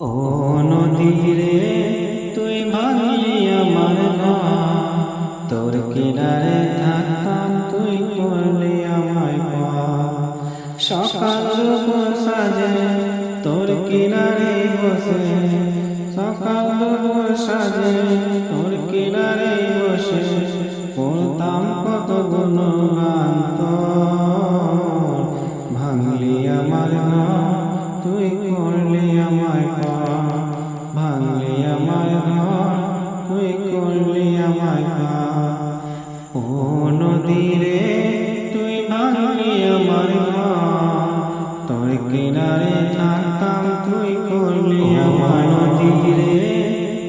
ও নদীরে তুই ভাঙলি আমার তোর কিনারে থাকতাম, তুই করলি আমায় পার। সকাল সাজে, তোর কিনারে বসে। সকাল সাজে, তোর কিনারে বসে। পড়তাম কত গুণগান নদীরে তুই ভাঙলি আমার তোর কিনারে থাকতাম তুই করলি আমার নদীরে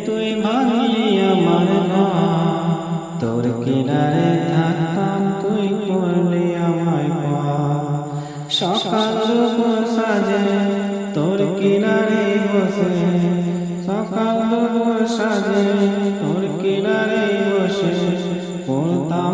তুই ভাঙলি আমার তোর কিনারে থাকতাম তুই করলি আমায় পার সকাল সাজে তোর কিনারে বসে। সকাল সাজে তোর কিনারে বসে। পড়তাম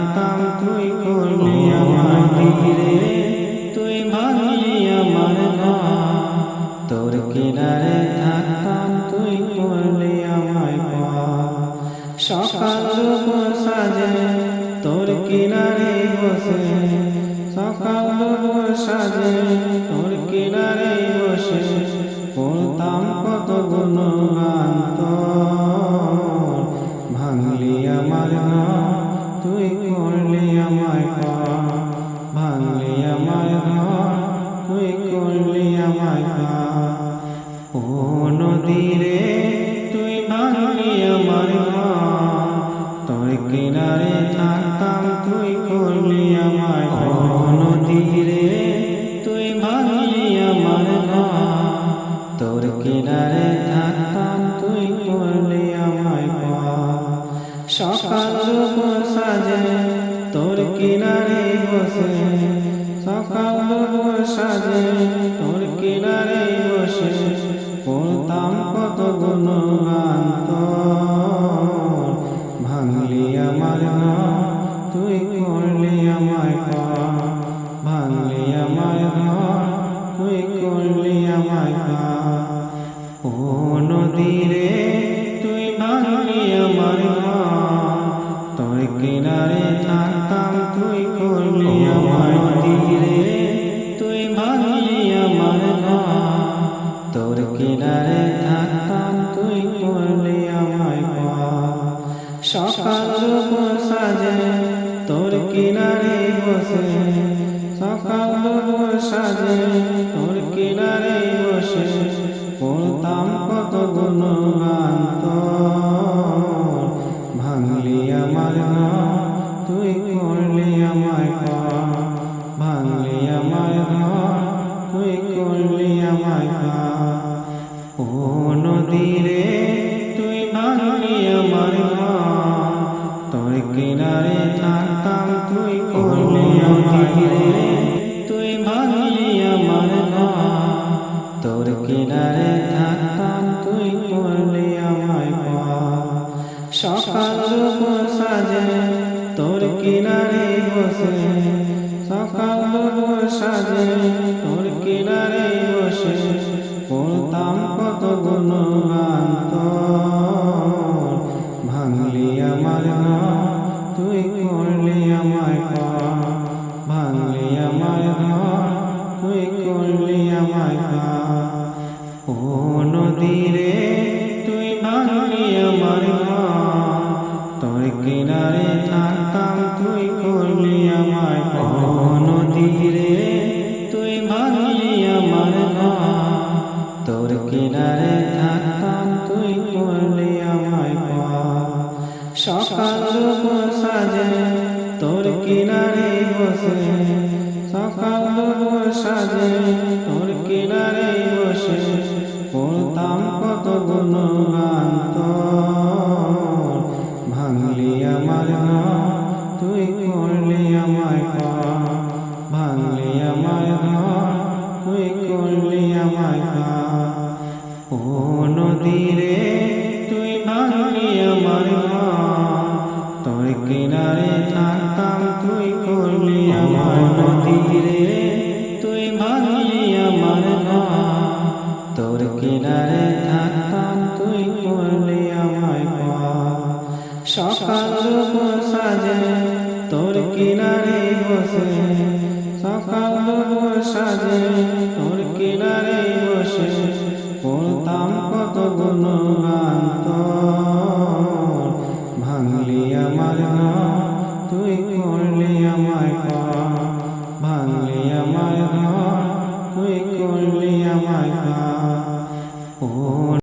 সকাল সাজে তোর কিনারে বসে। সকাল সাজে তোর কিনারে বসে। পড়তাম কত গুণগান তোর কিনারে থাকতাম তুই করলি আমায় নদীরে তুই ভাঙলি আমার তোর কিনারে থাকতাম তুই করলি আমায় সকাল সাজে, তোর কিনারে বসে। সকাল সাজে, তোর কিনারে বসে। পড়তাম পার ভাঙলি আমায় ঘর তুই করলি আমায় পার ও নদীরে তুই ভাঙলি আমার ঘর তোর কিনারে থাকতাম, তুই করলি আমার তীরে তুই ভাঙলি আমার ঘর তোর কিনারে থাকতাম তুই করলি আমায় পার সকাল সাজে তোর কিনারে বসে, সকাল সাজে, তোর কিনারে বসে পড়তাম কত তোর। ভাঙলি আমার তুই করলি আমায় পার ভাঙলি আমার তুই করলি আমায় পার ও নদীরে তুই ভাঙলি আমার তোর কিনারে থাকতাম তুই করলি আমায় তুই ভাঙলি আমার তোর কিনারে থাকতাম তুই করলি আমায় সকাল সাজে, তোর কিনারে বসে। সকাল সাজে, তোর কিনারে বসে। পড়তাম কত গুণগান করলি আমায় ভাঙলি ঘর তুই করলি আমায় ও নদীরে তুই ভাঙলি আমার তোর কিনারে থাকতাম তুই করলি আমায় ও নদীরে তুই ভাঙলি আমার তোর কিনারে থাকতাম তুই করলি আমায় সকাল সাজে কিনারে বসে সকাল সাজে তোর কিনারে বসে পড়তাম কত গুণগান সাজে তোর কিনারে বসে, সকাল দুপুর সাজে, তোর কিনারে বসে, পড়তাম কত গুণ ভাঙলি আমার তুই করলি আমার ভাঙলি আমার তুই করলি আমার